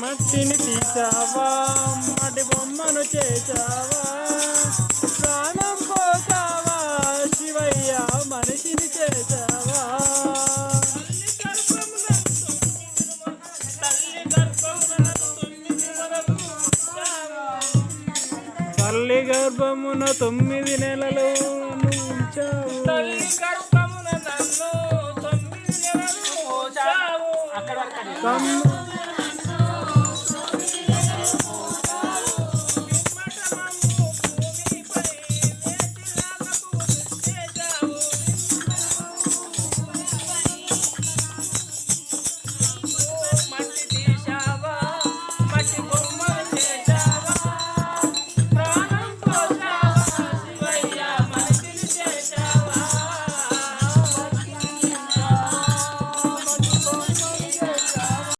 మట్టిని తీసావా? మట్టి బొమ్మను చేసావా? ప్రాణం పోసావా? శివయ్య మనిషిని చేసావా? తల్లి గర్భమున తొమ్మిది నెలలు ఉంచావు. తల్లి గర్భమున నన్ను తొమ్మిది నెలలు